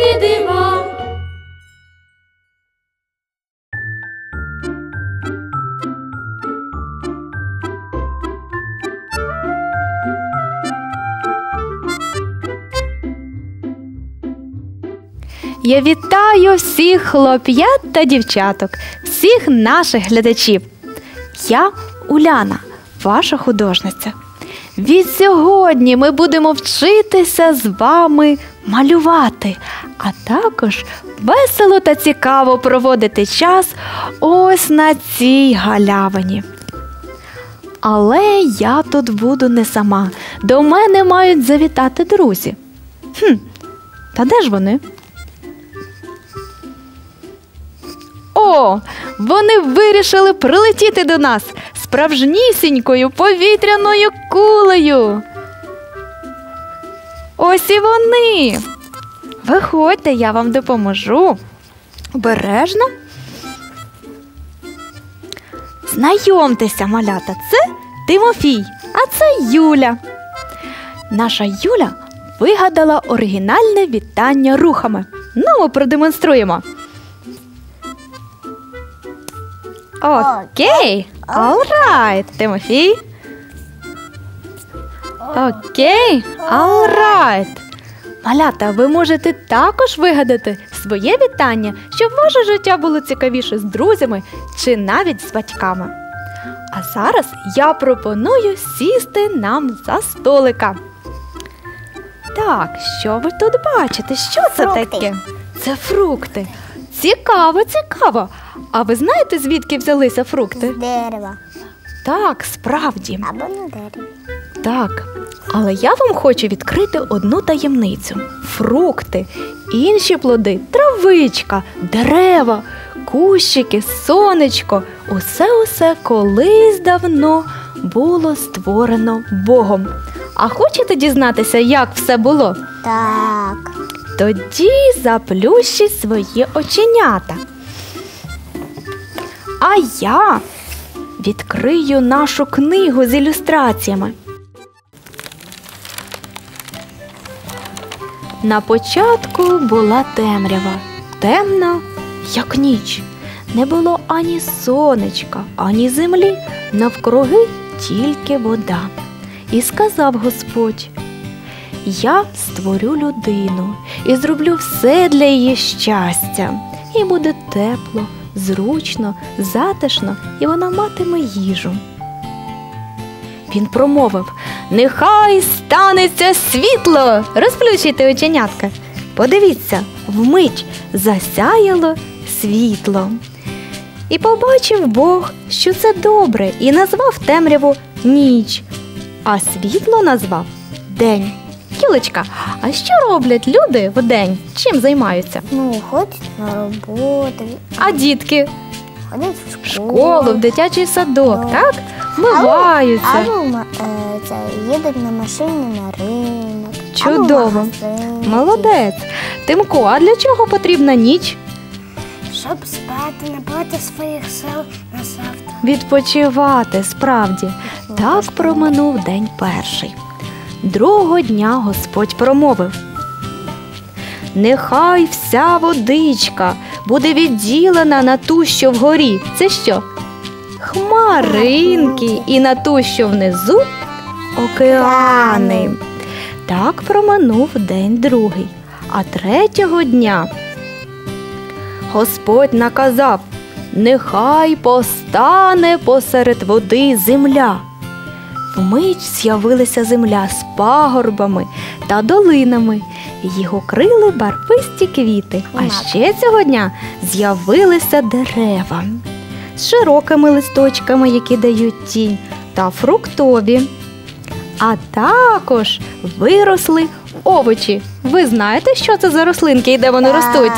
Страшнісінькі дива. Я вітаю всіх хлоп'ят та дівчаток, всіх наших глядачів. Я Уляна, ваша художниця. Від сьогодні ми будемо вчитися з вами малювати, а також весело та цікаво проводити час ось на цій галявині. Але я тут буду не сама. До мене мають завітати друзі. Хм, та де ж вони? О, вони вирішили прилетіти до нас справжнісінькою повітряною кулею. Ось і вони. Виходьте, я вам допоможу. Обережно. Знайомтеся, малята, це Тимофій, а це Юля. Наша Юля вигадала оригінальне вітання рухами. Ну, продемонструємо. Окей, alright, Тимофій. Окей, alright. Малята, ви можете також вигадати своє вітання, щоб ваше життя було цікавіше з друзями чи навіть з батьками. А зараз я пропоную сісти нам за столика. Так, що ви тут бачите? Що це Фрукти. таке? Це фрукти. Цікаво, цікаво. А ви знаєте, звідки взялися фрукти? З дерева. Так, справді. Або на дереві. Так. Але я вам хочу відкрити одну таємницю: фрукти, інші плоди, травичка, дерева, кущики, сонечко. Усе усе колись давно було створено Богом. А хочете дізнатися, як все було? Так. Тоді заплющіть свої оченята. А я відкрию нашу книгу з ілюстраціями. На початку була темрява, темна, як ніч. Не було ані сонечка, ані землі, навкруги тільки вода. І сказав Господь: Я створю людину і зроблю все для її щастя. І буде тепло, зручно, затишно, і вона матиме їжу. Він промовив: Нехай станеться світло. Розплющуйте оченятка. Подивіться, вмить засяяло світло. І побачив Бог, що це добре, і назвав темряву ніч, а світло назвав день. Юлечка, а що роблять люди в день? Чим займаються? Ну, ходять на роботу, А дітки ходять в школу. школу, в дитячий садок, Ну. так? Вмиваються. Або ма- е, це, їдуть на машині на ринок. Чудово. Або в магазин. Молодець. Тимко, а для чого потрібна ніч? Щоб спати, набрати своїх сил на завтра. Відпочивати справді. Так проминув день перший. Другого дня Господь промовив. Нехай вся водичка буде відділена на ту, що вгорі. Це що? Хмаринки, і на ту, що внизу океани. Так проминув день другий. А третього дня Господь наказав: Нехай постане посеред води земля. Вмить з'явилася земля з пагорбами та долинами. Їх укрили барвисті квіти. А ще цього дня з'явилися дерева з широкими листочками, які дають тінь, та фруктові. А також виросли овочі. Ви знаєте, що це за рослинки і де вони ростуть?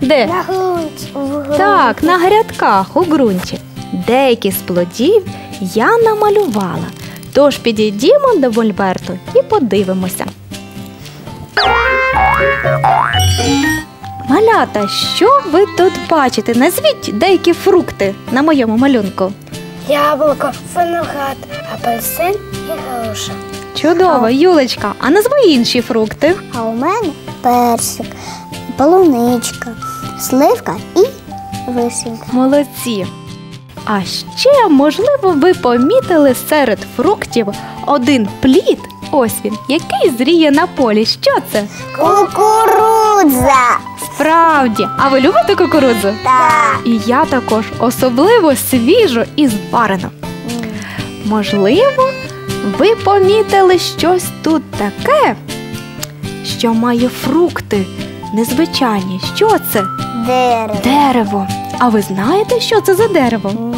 Де? На ґрунті. в. Так, на грядках у ґрунті. Деякі з плодів я намалювала. Тож підійдімо до Вольберту і подивимося. Малята, що ви тут бачите? Назвіть деякі фрукти на моєму малюнку. Яблуко, виноград, апельсин і груша. Чудово, Юлечка, а назви інші фрукти. А у мене персик, полуничка, сливка і вишенька. Молодці. А ще, можливо, ви помітили серед фруктів один плід. Ось він, який зріє на полі. Що це? Кукурудза! Справді, а ви любите кукурудзу? Так. І я також особливо свіжу і зварену. Можливо, ви помітили щось тут таке, що має фрукти незвичайні. Що це? Дерево. Дерево. А ви знаєте, що це за дерево?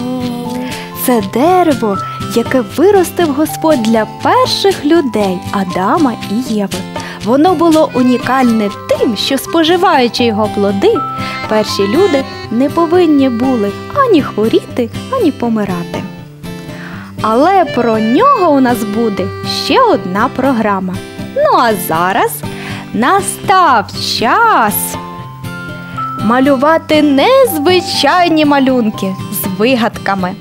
Це дерево, яке виростив Господь для перших людей Адама і Єви. Воно було унікальне тим, що споживаючи його плоди, перші люди не повинні були ані хворіти, ані помирати. Але про нього у нас буде ще одна програма. Ну а зараз настав час малювати незвичайні малюнки з вигадками.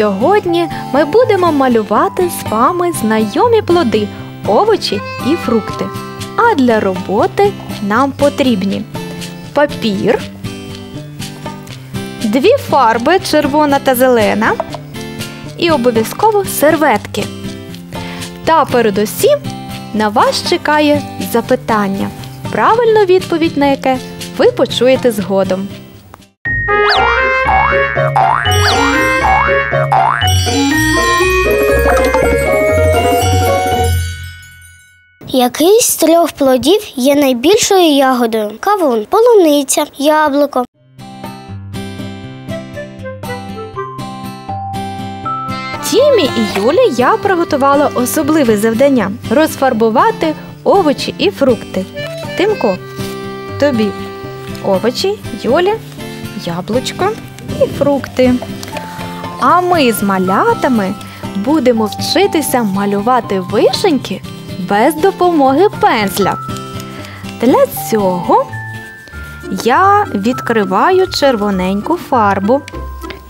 Сьогодні ми будемо малювати з вами знайомі плоди, овочі і фрукти. А для роботи нам потрібні папір, дві фарби червона та зелена, і обов'язково серветки. Та передусім на вас чекає запитання, правильну відповідь на яке ви почуєте згодом. Який з трьох плодів є найбільшою ягодою? Кавун, полуниця, яблуко. Тімі і Юлі я приготувала особливе завдання розфарбувати овочі і фрукти. Тимко, тобі овочі, Юлі, яблучко і фрукти. А ми з малятами будемо вчитися малювати вишеньки без допомоги пензля. Для цього я відкриваю червоненьку фарбу.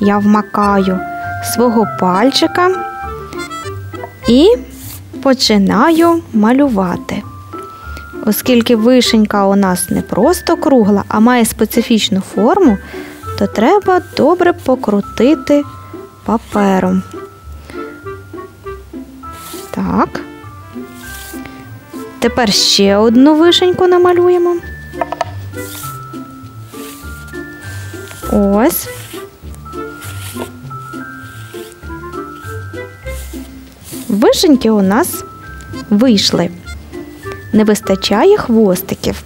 Я вмакаю свого пальчика і починаю малювати. Оскільки вишенька у нас не просто кругла, а має специфічну форму, то треба добре покрутити папером. Так. Тепер ще одну вишеньку намалюємо. Ось. Вишеньки у нас вийшли. Не вистачає хвостиків.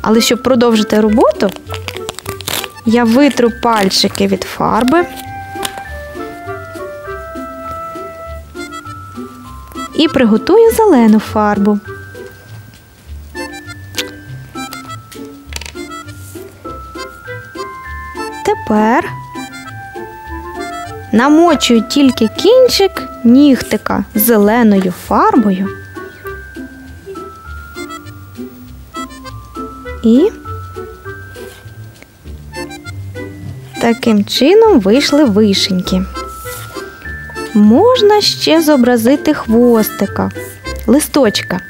Але щоб продовжити роботу, я витру пальчики від фарби і приготую зелену фарбу. Тепер намочую тільки кінчик нігтика зеленою фарбою. І таким чином вийшли вишеньки. Можна ще зобразити хвостика, листочка.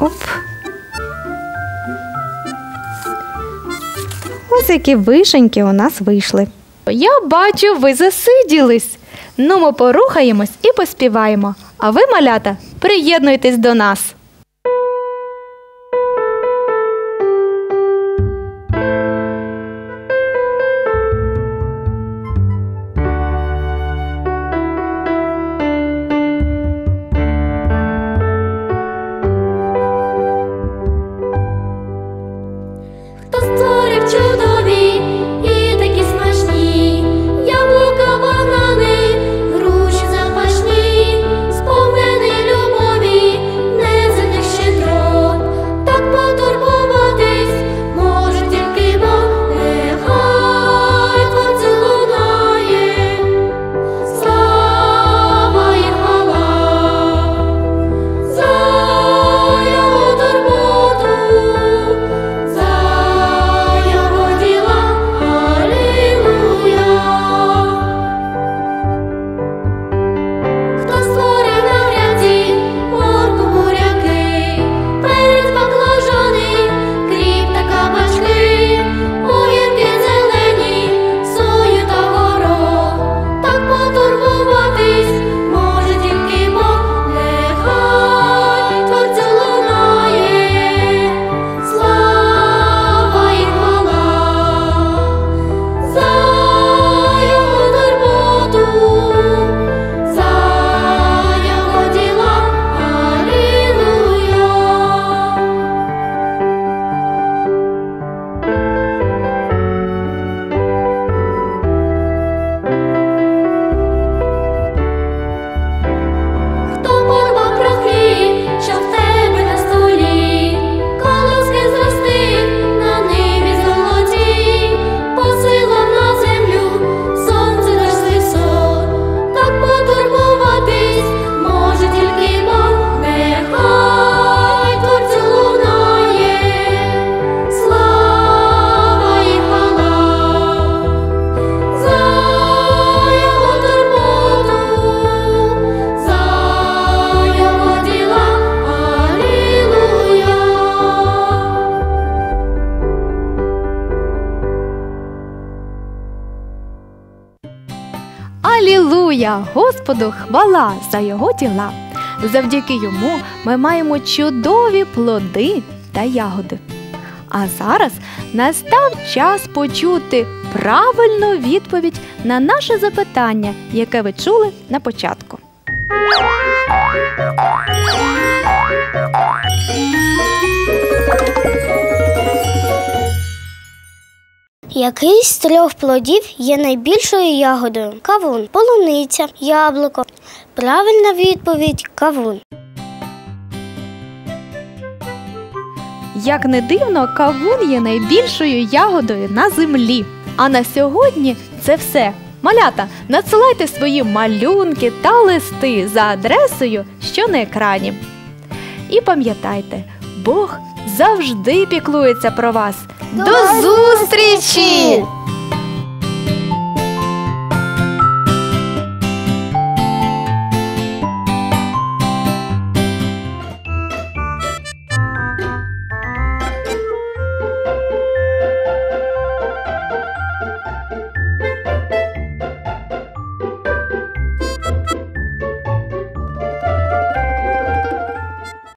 Оп. Ось які вишеньки у нас вийшли. Я бачу, ви засиділись. Ну, ми порухаємось і поспіваємо. А ви, малята, приєднуйтесь до нас. Алілуя! Господу хвала за його діла. Завдяки йому ми маємо чудові плоди та ягоди. А зараз настав час почути правильну відповідь на наше запитання, яке ви чули на початку. Який з трьох плодів є найбільшою ягодою? Кавун, полуниця, яблуко. Правильна відповідь кавун. Як не дивно, кавун є найбільшою ягодою на землі. А на сьогодні це все. Малята, надсилайте свої малюнки та листи за адресою, що на екрані. І пам'ятайте, Бог завжди піклується про вас. До зустрічі!